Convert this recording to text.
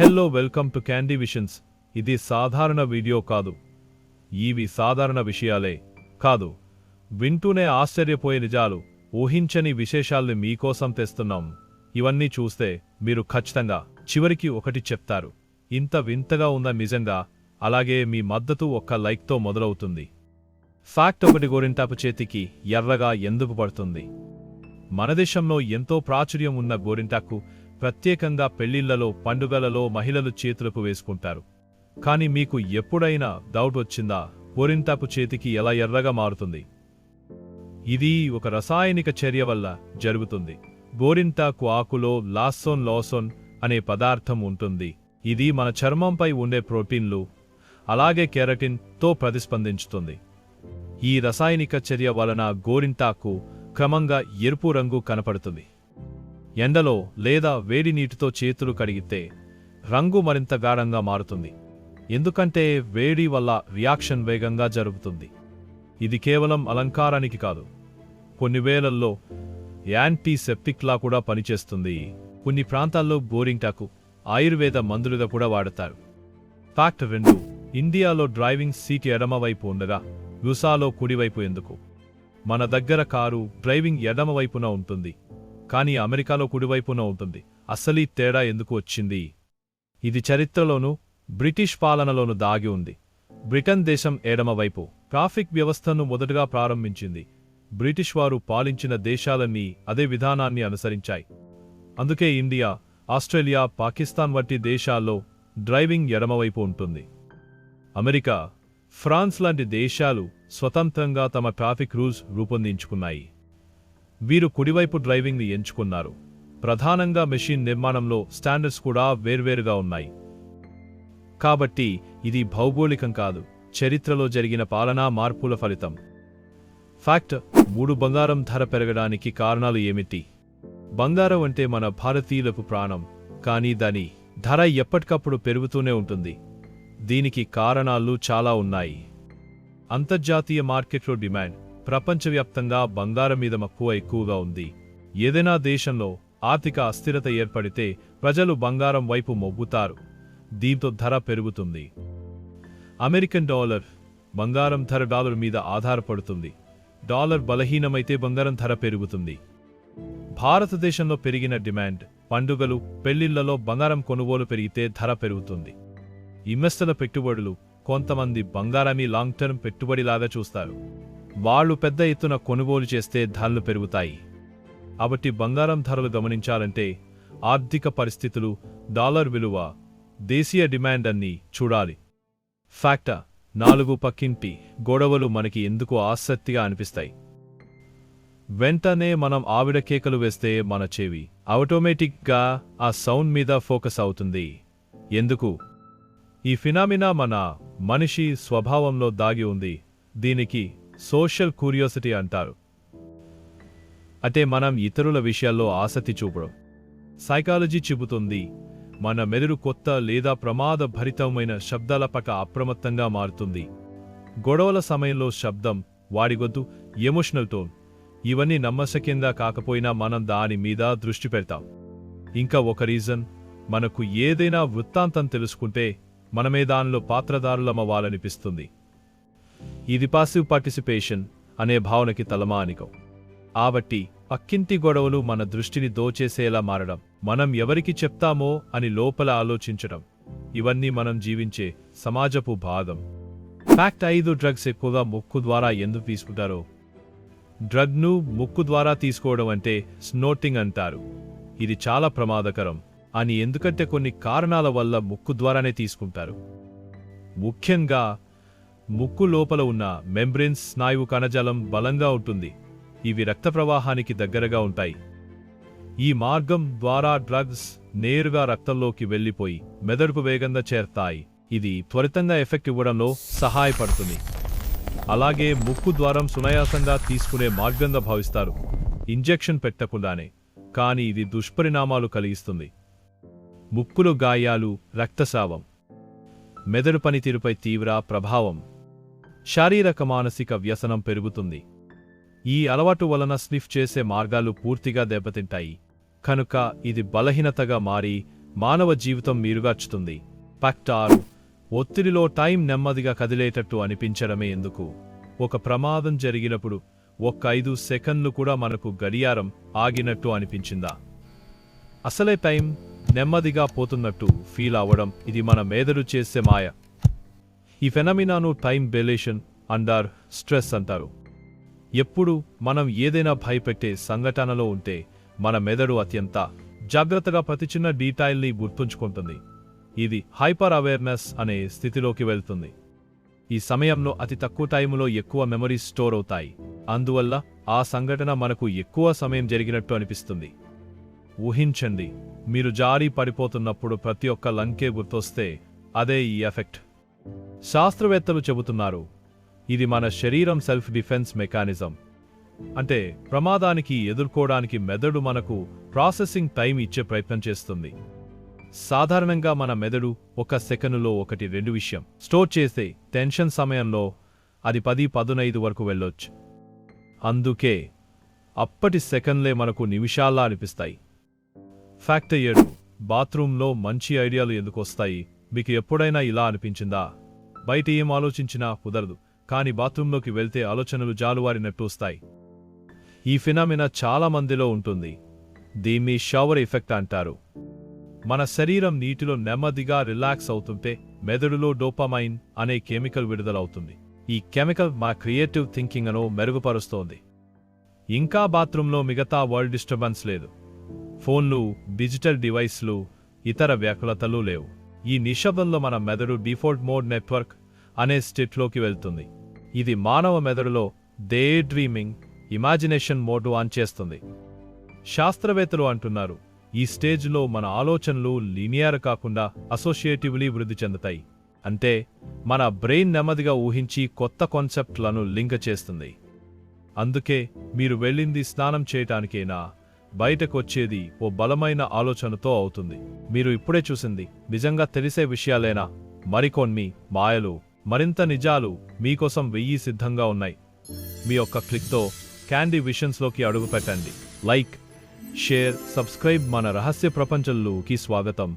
Hello welcome to candy visions ఇది సాధారణ video కాదు. ఇవి సాధారణ విషయాలే కాదు. వింటూనే ఆశ్చర్యపోయే నిజాలు ఊహించని విశేషాల్ని మీకోసం తెస్తున్నాం. ఇవన్నీ చూస్తే మీరు ఖచ్చితంగా చివరికి ఒకటి చెప్తారు. ఇంత వింతగా ఉందా నిజంగా అలాగే మీ మద్దతు ఒక్క లైక్తో మొదలవుతుంది. ఫ్యాక్ట్ ఒకటి గోరింటాపు చేతికి ఎర్రగా ఎందుకు పడుతుంది? మన దేశంలో ఎంతో ప్రాచుర్యం ఉన్న గోరింటాకు ప్రత్యేకంగా పెళ్ళిళ్ళలో పండుగలలో మహిళలు చేతులకు వేసుకుంటారు. కానీ మీకు ఎప్పుడైనా డౌట్ వచ్చిందా? గోరింటాకు చేతికి ఎలా ఎర్రగా మారుతుంది? ఇది ఒక రసాయనిక చర్య వల్ల జరుగుతుంది. గోరింటాకు ఆకులో లాసోన్ లాసోన్ అనే పదార్థం ఉంటుంది. ఇది మన చర్మంపై ఉండే ప్రోటీన్లు అలాగే కెరటిన్తో ప్రతిస్పందించుతుంది. ఈ రసాయనిక చర్య వలన గోరింటాకు క్రమంగా ఎరుపు రంగు కనపడుతుంది. ఎండలో లేదా వేడి నీటితో చేతులు కడిగితే రంగు మరింత గాఢంగా మారుతుంది. ఎందుకంటే వేడి వల్ల రియాక్షన్ వేగంగా జరుగుతుంది. ఇది కేవలం అలంకారానికి కాదు. కొన్ని వేలల్లో యాంటీసెప్టిక్లా కూడా పనిచేస్తుంది. కొన్ని ప్రాంతాల్లో బోరింగ్టాకు ఆయుర్వేద మందులుగా కూడా వాడతారు. ఫ్యాక్ట్ రెండు ఇండియాలో డ్రైవింగ్ సీట్ ఎడమవైపు ఉండగా యుసాలో కుడివైపు ఎందుకు? మన దగ్గర కారు డ్రైవింగ్ ఎడమవైపున ఉంటుంది. కానీ అమెరికాలో కుడివైపున ఉంటుంది. అసలీ తేడా ఎందుకు వచ్చింది? ఇది చరిత్రలోనూ బ్రిటిష్ పాలనలోనూ దాగి ఉంది. బ్రిటన్ దేశం ఎడమవైపు ట్రాఫిక్ వ్యవస్థను మొదటగా ప్రారంభించింది. బ్రిటిష్ వారు పాలించిన దేశాలన్నీ అదే విధానాన్ని అనుసరించాయి. అందుకే ఇండియా ఆస్ట్రేలియా పాకిస్తాన్ వంటి దేశాల్లో డ్రైవింగ్ ఎడమవైపు ఉంటుంది. అమెరికా ఫ్రాన్స్ లాంటి దేశాలు స్వతంత్రంగా తమ ట్రాఫిక్ రూల్స్ రూపొందించుకున్నాయి. వీరు కుడివైపు డ్రైవింగ్ని ఎంచుకున్నారు. ప్రధానంగా మెషిన్ నిర్మాణంలో స్టాండర్డ్స్ కూడా వేర్వేరుగా ఉన్నాయి. కాబట్టి ఇది భౌగోళికం కాదు చరిత్రలో జరిగిన పాలనా మార్పుల ఫలితం. ఫ్యాక్ట్ మూడు బంగారం ధర పెరగడానికి కారణాలు ఏమిటి? బంగారం అంటే మన భారతీయులకు ప్రాణం కానీ దాని ధర ఎప్పటికప్పుడు పెరుగుతూనే ఉంటుంది. దీనికి కారణాలు చాలా ఉన్నాయి. అంతర్జాతీయ మార్కెట్లో డిమాండ్ ప్రపంచవ్యాప్తంగా బంగారం మీద మక్కువ ఎక్కువగా ఉంది. ఏదైనా దేశంలో ఆర్థిక అస్థిరత ఏర్పడితే ప్రజలు బంగారం వైపు మొగ్గుతారు. దీంతో ధర పెరుగుతుంది. అమెరికన్ డాలర్ బంగారం ధర డాలర్ మీద ఆధారపడుతుంది. డాలర్ బలహీనమైతే బంగారం ధర పెరుగుతుంది. భారతదేశంలో పెరిగిన డిమాండ్ పండుగలు పెళ్ళిళ్ళలో బంగారం కొనుగోలు పెరిగితే ధర పెరుగుతుంది. ఇన్వెస్టర్ల పెట్టుబడులు కొంతమంది బంగారాన్ని లాంగ్ టర్మ్ పెట్టుబడిలాగా చూస్తారు. వాళ్ళు పెద్ద ఎత్తున కొనుగోలు చేస్తే ధరలు పెరుగుతాయి. కాబట్టి బంగారం ధరలు గమనించాలంటే ఆర్థిక పరిస్థితులు డాలర్ విలువ దేశీయ డిమాండ్ అన్నీ చూడాలి. ఫ్యాక్టా నాలుగు పక్కింటి గొడవలు మనకి ఎందుకు ఆసక్తిగా అనిపిస్తాయి? వెంటనే మనం ఆవిడ కేకలు వేస్తే మన చెవి ఆటోమేటిక్గా ఆ సౌండ్ మీద ఫోకస్ అవుతుంది. ఎందుకు? ఈ ఫినామినా మన మనిషి స్వభావంలో దాగి ఉంది. దీనికి సోషల్ క్యూరియాసిటీ అంటారు. అంటే మనం ఇతరుల విషయాల్లో ఆసక్తి చూపడం. సైకాలజీ చెబుతుంది మన మెదడు కొత్త లేదా ప్రమాద భరితమైన శబ్దాల పక అప్రమత్తంగా మారుతుంది. గొడవల సమయంలో శబ్దం వాడిగొద్దు ఎమోషనల్ టోన్ ఇవన్నీ నమ్మశక్యంగా కాకపోయినా మనం దాని మీద దృష్టి పెడతాం. ఇంకా ఒక రీజన్ మనకు ఏదైనా వృత్తాంతం తెలుసుకుంటే మనమే దానిలో పాత్రదారులమవ్వాలనిపిస్తుంది ఇది పాసివ్ పార్టిసిపేషన్ అనే భావనకి తలమానికం. కాబట్టి పక్కింటి గొడవలు మన దృష్టిని దోచేసేలా మారడం మనం ఎవరికి చెప్తామో అని లోపల ఆలోచించడం ఇవన్నీ మనం జీవించే సమాజపు భాగం ఫ్యాక్ట్ ఐదు డ్రగ్స్ ఎక్కువగా ముక్కు ద్వారా ఎందుకు తీసుకుంటారో? డ్రగ్ను ముక్కు ద్వారా తీసుకోవడం అంటే స్నోటింగ్ అంటారు. ఇది చాలా ప్రమాదకరం అని ఎందుకంటే కొన్ని కారణాల వల్ల ముక్కు ద్వారానే తీసుకుంటారు. ముఖ్యంగా ముక్కు లోపల ఉన్న మెంబ్రెన్స్ స్నాయువు కణజాలం బలంగా ఉంటుంది. ఇవి రక్త ప్రవాహానికి దగ్గరగా ఉంటాయి. ఈ మార్గం ద్వారా డ్రగ్స్ నేరుగా రక్తంలోకి వెళ్ళిపోయి మెదడుకు వేగంగా చేరతాయి. ఇది త్వరితంగా ఎఫెక్ట్ ఇవ్వడంలో సహాయపడుతుంది. అలాగే ముక్కు ద్వారం సునాయాసంగా తీసుకునే మార్గంగా భావిస్తారు. ఇంజెక్షన్ పెట్టకుండానే. కానీ ఇది దుష్పరిణామాలు కలిగిస్తుంది. ముక్కులు గాయాలు రక్తస్రావం. మెదడు పనితీరుపై తీవ్ర ప్రభావం. శారీరక మానసిక వ్యసనం పెరుగుతుంది. ఈ అలవాటు వలన స్నిఫ్ చేసే మార్గాలు పూర్తిగా దెబ్బతింటాయి. కనుక ఇది బలహీనతగా మారి మానవ జీవితం మీరుగార్చుతుంది పక్టారు ఒత్తిడిలో టైం నెమ్మదిగా కదిలేటట్టు అనిపించడమే ఎందుకు? ఒక ప్రమాదం జరిగినప్పుడు ఒక్క ఐదు సెకండ్లు కూడా మనకు గడియారం ఆగినట్టు అనిపించిందా? అసలే టైం నెమ్మదిగా పోతున్నట్టు ఫీల్ అవ్వడం ఇది మన మేదడు చేసే మాయ. ఈ ఫెనమినాను టైం బెలేషన్ అండార్ స్ట్రెస్ అంటారు. ఎప్పుడు మనం ఏదైనా భయపెట్టే సంఘటనలో ఉంటే మన మెదడు అత్యంత జాగ్రత్తగా ప్రతి చిన్న డీటైల్ని గుర్తుంచుకుంటుంది. ఇది హైపర్ అవేర్నెస్ అనే స్థితిలోకి వెళ్తుంది. ఈ సమయంలో అతి తక్కువ టైంలో ఎక్కువ మెమరీస్ స్టోర్ అవుతాయి. అందువల్ల ఆ సంఘటన మనకు ఎక్కువ సమయం జరిగినట్టు అనిపిస్తుంది. ఊహించండి మీరు జారి పడిపోతున్నప్పుడు ప్రతి ఒక్క లంకే గుర్తొస్తే అదే ఈ ఎఫెక్ట్. శాస్త్రవేత్తలు చెబుతున్నారు ఇది మన శరీరం సెల్ఫ్ డిఫెన్స్ మెకానిజం. అంటే ప్రమాదానికి ఎదుర్కోవడానికి మెదడు మనకు ప్రాసెసింగ్ టైం ఇచ్చే ప్రయత్నం చేస్తుంది. సాధారణంగా మన మెదడు ఒక సెకనులో ఒకటి రెండు విషయం స్టోర్ చేస్తే టెన్షన్ సమయంలో అది పది పదునైదు వరకు వెళ్ళొచ్చు. అందుకే అప్పటి సెకండ్లే మనకు నిమిషాల్లా అనిపిస్తాయి. ఫ్యాక్ట్ ఏడు బాత్రూంలో మంచి ఐడియాలు ఎందుకు వస్తాయి? మీకు ఎప్పుడైనా ఇలా అనిపించిందా? బయట ఏం ఆలోచించినా కుదరదు కానీ బాత్రూంలోకి వెళ్తే ఆలోచనలు జాలువారినట్టు వస్తాయి. ఈ ఫినామినా చాలా మందిలో ఉంటుంది. దీన్ని షవర్ ఎఫెక్ట్ అంటారు. మన శరీరం నీటిలో నెమ్మదిగా రిలాక్స్ అవుతుంటే మెదడులో డోపామైన్ అనే కెమికల్ విడుదలవుతుంది. ఈ కెమికల్ మా క్రియేటివ్ థింకింగ్ అను మెరుగుపరుస్తోంది. ఇంకా బాత్రూంలో మిగతా వరల్డ్ డిస్టర్బెన్స్ లేదు. ఫోన్లు డిజిటల్ డివైస్లు ఇతర వ్యాకులతలు లేవు. ఈ నిశ్శబ్దంలో మన మెదడు డిఫాల్ట్ మోడ్ నెట్వర్క్ అనే స్టేట్లోకి వెళ్తుంది. ఇది మానవ మెదడులో the dreaming imagination mode on చేస్తుంది. శాస్త్రవేత్తలు అంటున్నారు ఈ స్టేజ్లో మన ఆలోచనలు లీనియర్ కాకుండా అసోసియేటివ్లీ వృద్ధి చెందుతాయి. అంటే మన బ్రెయిన్ నెమ్మదిగా ఊహించి కొత్త కాన్సెప్ట్లను లింక్ చేస్తుంది. అందుకే మీరు వెళ్ళింది స్నానం చేయటానికేనా బయటకొచ్చేది ఓ బలమైన ఆలోచనతో అవుతుంది. మీరు ఇప్పుడే చూసింది నిజంగా తెలిసే విషయాలేనా? మరికొన్ని మాయలు మరింత నిజాలు మీకోసం వెయ్యి సిద్ధంగా ఉన్నాయి. మీ యొక్క క్లిక్తో క్యాండీ విషన్స్లోకి అడుగుపెట్టండి. లైక్ షేర్ సబ్స్క్రైబ్ మన రహస్య ప్రపంచంలోకి స్వాగతం.